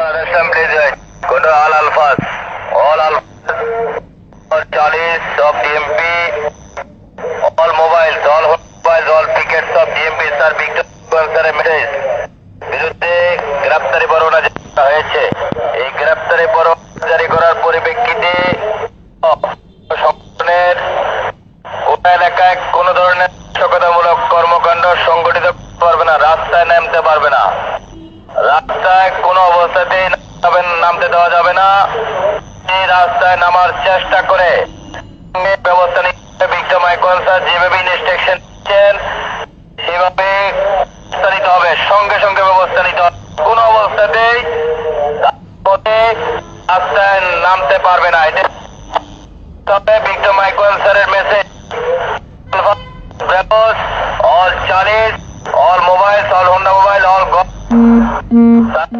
uh, কোন ধরনের নাশকতামূলক কর্মকাণ্ড সংগঠিত পারবে না রাস্তায় নামতে পারবে না রাস্তায় কোনো অবস্থাতেই নামতে দেওয়া যাবে না। এই রাস্তায় নামার চেষ্টা করে ব্যবস্থা নিতে ভিক্টম আইকন স্যার যেভাবে ইনস্ট্রাকশন দিচ্ছেন সেভাবে ব্যবস্থা নিতে হবে। সঙ্গে সঙ্গে ব্যবস্থা নিতে হবে। কোনো অবস্থাতেই রাস্তায় নামতে পারবে না। এটা তবে ভিক্টম আইকন স্যারের message mobiles, all Honda mobile, Sắt